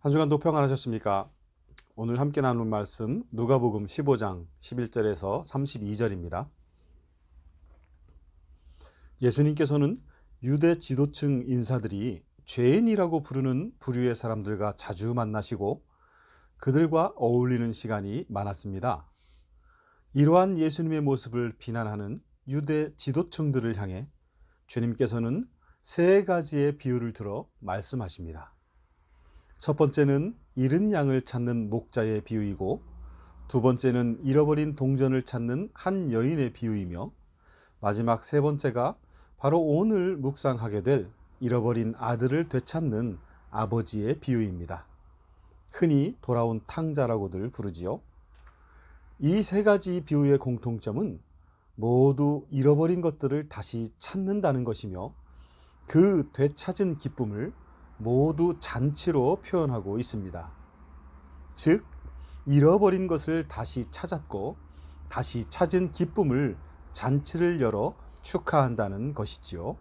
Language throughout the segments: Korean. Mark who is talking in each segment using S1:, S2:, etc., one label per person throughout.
S1: 한 주간도 평안하셨습니까? 오늘 함께 나눈 말씀 누가복음 15장 11절에서 32절입니다. 예수님께서는 유대 지도층 인사들이 죄인이라고 부르는 부류의 사람들과 자주 만나시고 그들과 어울리는 시간이 많았습니다. 이러한 예수님의 모습을 비난하는 유대 지도층들을 향해 주님께서는 세 가지의 비유를 들어 말씀하십니다. 첫 번째는 잃은 양을 찾는 목자의 비유이고 두 번째는 잃어버린 동전을 찾는 한 여인의 비유이며 마지막 세 번째가 바로 오늘 묵상하게 될 잃어버린 아들을 되찾는 아버지의 비유입니다. 흔히 돌아온 탕자라고들 부르지요. 이 세 가지 비유의 공통점은 모두 잃어버린 것들을 다시 찾는다는 것이며 그 되찾은 기쁨을 모두 잔치로 표현하고 있습니다. 즉, 잃어버린 것을 다시 찾았고 다시 찾은 기쁨을 잔치를 열어 축하한다는 것이지요.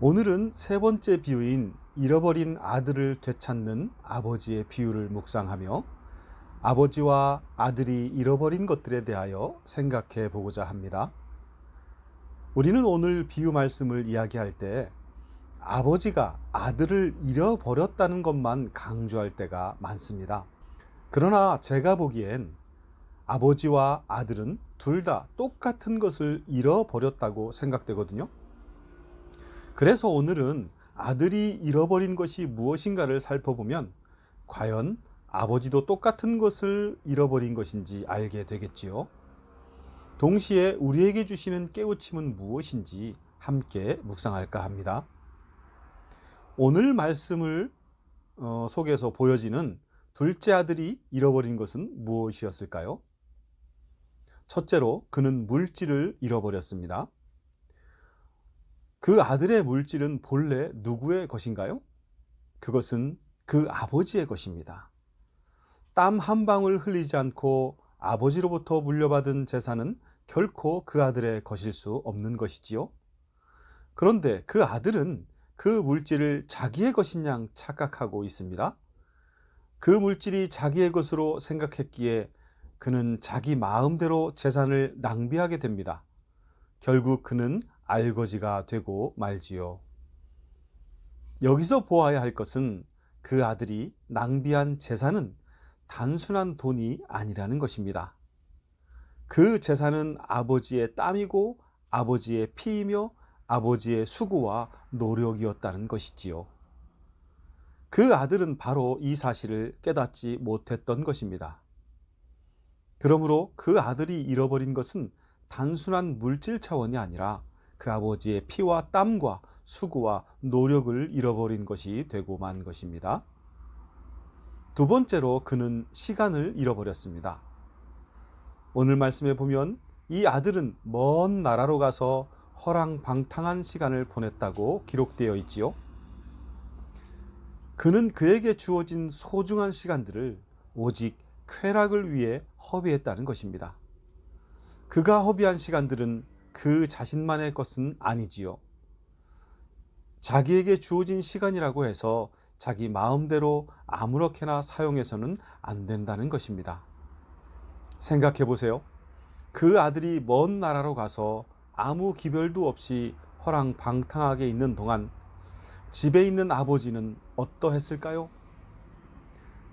S1: 오늘은 세 번째 비유인 잃어버린 아들을 되찾는 아버지의 비유를 묵상하며 아버지와 아들이 잃어버린 것들에 대하여 생각해 보고자 합니다. 우리는 오늘 비유 말씀을 이야기할 때 아버지가 아들을 잃어버렸다는 것만 강조할 때가 많습니다. 그러나 제가 보기엔 아버지와 아들은 둘 다 똑같은 것을 잃어버렸다고 생각되거든요. 그래서 오늘은 아들이 잃어버린 것이 무엇인가를 살펴보면 과연 아버지도 똑같은 것을 잃어버린 것인지 알게 되겠지요. 동시에 우리에게 주시는 깨우침은 무엇인지 함께 묵상할까 합니다. 오늘 말씀을 어, 속에서 보여지는 둘째 아들이 잃어버린 것은 무엇이었을까요? 첫째로 그는 물질을 잃어버렸습니다. 그 아들의 물질은 본래 누구의 것인가요? 그것은 그 아버지의 것입니다. 땀 한 방울 흘리지 않고 아버지로부터 물려받은 재산은 결코 그 아들의 것일 수 없는 것이지요. 그런데 그 아들은 그 물질을 자기의 것인 양 착각하고 있습니다. 그 물질이 자기의 것으로 생각했기에 그는 자기 마음대로 재산을 낭비하게 됩니다. 결국 그는 알거지가 되고 말지요. 여기서 보아야 할 것은 그 아들이 낭비한 재산은 단순한 돈이 아니라는 것입니다. 그 재산은 아버지의 땀이고 아버지의 피이며 아버지의 수고와 노력이었다는 것이지요. 그 아들은 바로 이 사실을 깨닫지 못했던 것입니다. 그러므로 그 아들이 잃어버린 것은 단순한 물질 차원이 아니라 그 아버지의 피와 땀과 수고와 노력을 잃어버린 것이 되고 만 것입니다. 두 번째로 그는 시간을 잃어버렸습니다. 오늘 말씀에 보면 이 아들은 먼 나라로 가서 허랑방탕한 시간을 보냈다고 기록되어 있지요. 그는 그에게 주어진 소중한 시간들을 오직 쾌락을 위해 허비했다는 것입니다. 그가 허비한 시간들은 그 자신만의 것은 아니지요. 자기에게 주어진 시간이라고 해서 자기 마음대로 아무렇게나 사용해서는 안 된다는 것입니다. 생각해 보세요. 그 아들이 먼 나라로 가서 아무 기별도 없이 허랑방탕하게 있는 동안 집에 있는 아버지는 어떠했을까요?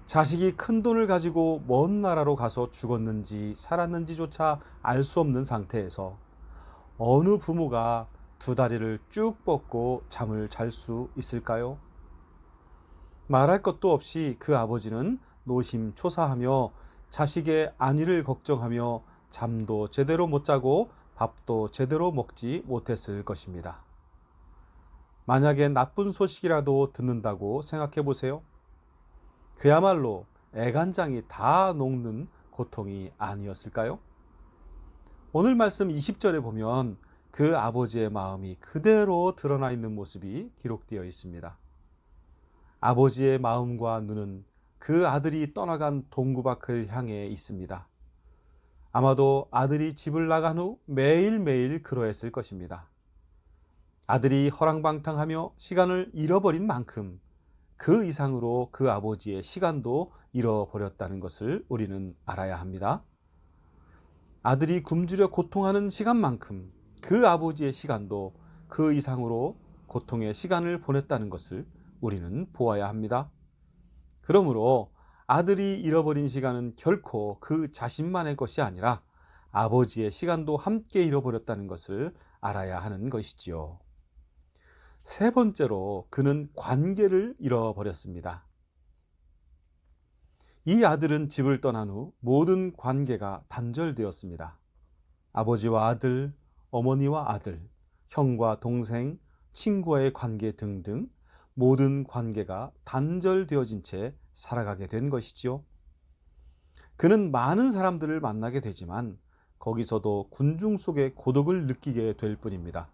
S1: 자식이 큰 돈을 가지고 먼 나라로 가서 죽었는지 살았는지조차 알 수 없는 상태에서 어느 부모가 두 다리를 쭉 뻗고 잠을 잘 수 있을까요? 말할 것도 없이 그 아버지는 노심초사하며 자식의 안위를 걱정하며 잠도 제대로 못 자고 밥도 제대로 먹지 못했을 것입니다. 만약에 나쁜 소식이라도 듣는다고 생각해 보세요. 그야말로 애간장이 다 녹는 고통이 아니었을까요? 오늘 말씀 20절에 보면 그 아버지의 마음이 그대로 드러나 있는 모습이 기록되어 있습니다. 아버지의 마음과 눈은 그 아들이 떠나간 동구박을 향해 있습니다. 아마도 아들이 집을 나간 후 매일매일 그러했을 것입니다. 아들이 허랑방탕하며 시간을 잃어버린 만큼 그 이상으로 그 아버지의 시간도 잃어버렸다는 것을 우리는 알아야 합니다. 아들이 굶주려 고통하는 시간만큼 그 아버지의 시간도 그 이상으로 고통의 시간을 보냈다는 것을 우리는 보아야 합니다. 그러므로 아들이 잃어버린 시간은 결코 그 자신만의 것이 아니라 아버지의 시간도 함께 잃어버렸다는 것을 알아야 하는 것이지요. 세 번째로 그는 관계를 잃어버렸습니다. 이 아들은 집을 떠난 후 모든 관계가 단절되었습니다. 아버지와 아들, 어머니와 아들, 형과 동생, 친구와의 관계 등등 모든 관계가 단절되어진 채 살아가게 된 것이지요. 그는 많은 사람들을 만나게 되지만 거기서도 군중 속의 고독을 느끼게 될 뿐입니다.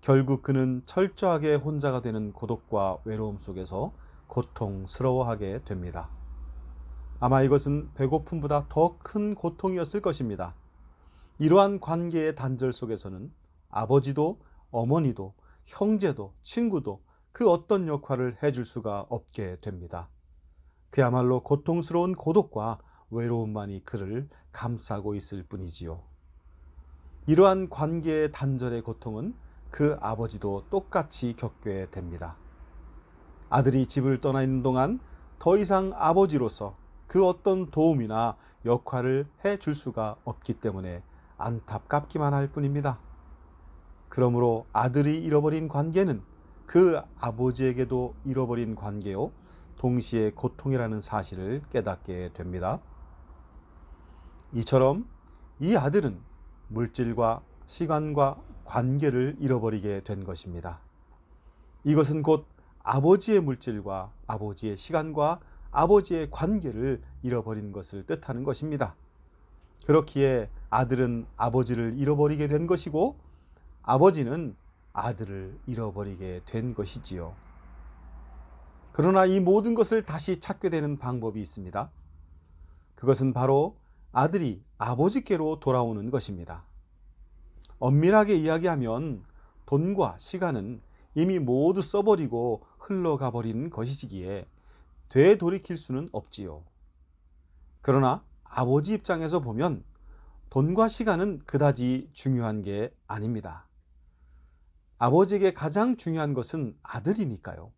S1: 결국 그는 철저하게 혼자가 되는 고독과 외로움 속에서 고통스러워하게 됩니다. 아마 이것은 배고픔보다 더 큰 고통이었을 것입니다. 이러한 관계의 단절 속에서는 아버지도 어머니도 형제도 친구도 그 어떤 역할을 해줄 수가 없게 됩니다. 그야말로 고통스러운 고독과 외로움만이 그를 감싸고 있을 뿐이지요. 이러한 관계의 단절의 고통은 그 아버지도 똑같이 겪게 됩니다. 아들이 집을 떠나 있는 동안 더 이상 아버지로서 그 어떤 도움이나 역할을 해 줄 수가 없기 때문에 안타깝기만 할 뿐입니다. 그러므로 아들이 잃어버린 관계는 그 아버지에게도 잃어버린 관계요, 동시에 고통이라는 사실을 깨닫게 됩니다. 이처럼 이 아들은 물질과 시간과 관계를 잃어버리게 된 것입니다. 이것은 곧 아버지의 물질과 아버지의 시간과 아버지의 관계를 잃어버린 것을 뜻하는 것입니다. 그렇기에 아들은 아버지를 잃어버리게 된 것이고 아버지는 아들을 잃어버리게 된 것이지요. 그러나 이 모든 것을 다시 찾게 되는 방법이 있습니다. 그것은 바로 아들이 아버지께로 돌아오는 것입니다. 엄밀하게 이야기하면 돈과 시간은 이미 모두 써버리고 흘러가 버린 것이기에 되돌이킬 수는 없지요. 그러나 아버지 입장에서 보면 돈과 시간은 그다지 중요한 게 아닙니다. 아버지에게 가장 중요한 것은 아들이니까요.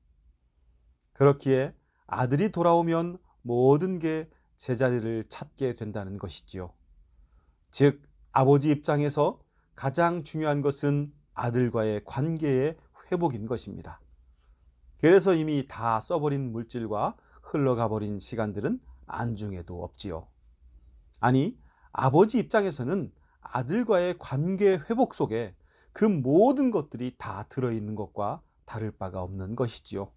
S1: 그렇기에 아들이 돌아오면 모든 게 제자리를 찾게 된다는 것이지요. 즉, 아버지 입장에서 가장 중요한 것은 아들과의 관계의 회복인 것입니다. 그래서 이미 다 써버린 물질과 흘러가 버린 시간들은 안중에도 없지요. 아니, 아버지 입장에서는 아들과의 관계 회복 속에 그 모든 것들이 다 들어있는 것과 다를 바가 없는 것이지요.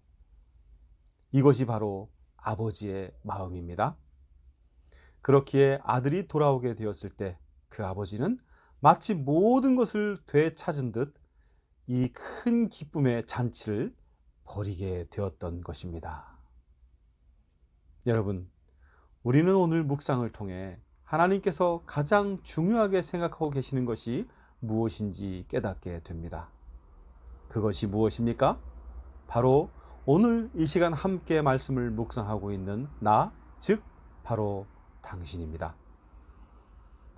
S1: 이것이 바로 아버지의 마음입니다. 그렇기에 아들이 돌아오게 되었을 때 그 아버지는 마치 모든 것을 되찾은 듯 이 큰 기쁨의 잔치를 벌이게 되었던 것입니다. 여러분, 우리는 오늘 묵상을 통해 하나님께서 가장 중요하게 생각하고 계시는 것이 무엇인지 깨닫게 됩니다. 그것이 무엇입니까? 바로 오늘 이 시간 함께 말씀을 묵상하고 있는 나, 즉, 바로 당신입니다.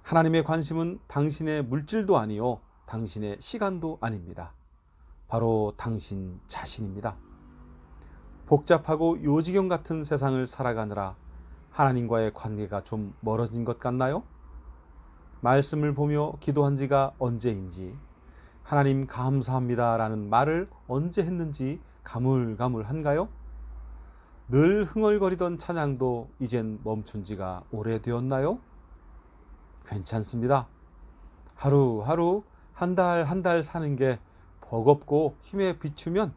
S1: 하나님의 관심은 당신의 물질도 아니요, 당신의 시간도 아닙니다. 바로 당신 자신입니다. 복잡하고 요지경 같은 세상을 살아가느라 하나님과의 관계가 좀 멀어진 것 같나요? 말씀을 보며 기도한 지가 언제인지, 하나님 감사합니다 라는 말을 언제 했는지 가물가물한가요? 늘 흥얼거리던 찬양도 이젠 멈춘 지가 오래되었나요? 괜찮습니다. 하루하루 한달 한 달 사는 게 버겁고 힘에 비추면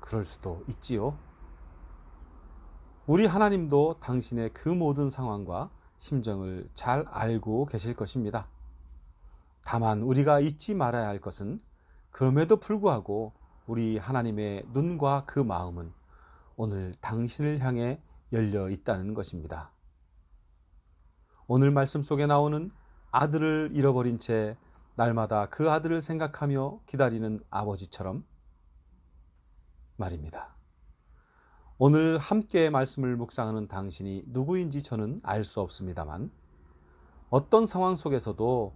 S1: 그럴 수도 있지요. 우리 하나님도 당신의 그 모든 상황과 심정을 잘 알고 계실 것입니다. 다만 우리가 잊지 말아야 할 것은 그럼에도 불구하고 우리 하나님의 눈과 그 마음은 오늘 당신을 향해 열려 있다는 것입니다. 오늘 말씀 속에 나오는 아들을 잃어버린 채 날마다 그 아들을 생각하며 기다리는 아버지처럼 말입니다. 오늘 함께 말씀을 묵상하는 당신이 누구인지 저는 알 수 없습니다만 어떤 상황 속에서도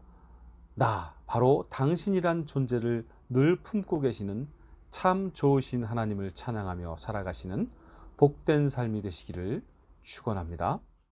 S1: 나 바로 당신이란 존재를 늘 품고 계시는 참 좋으신 하나님을 찬양하며 살아가시는 복된 삶이 되시기를 축원합니다.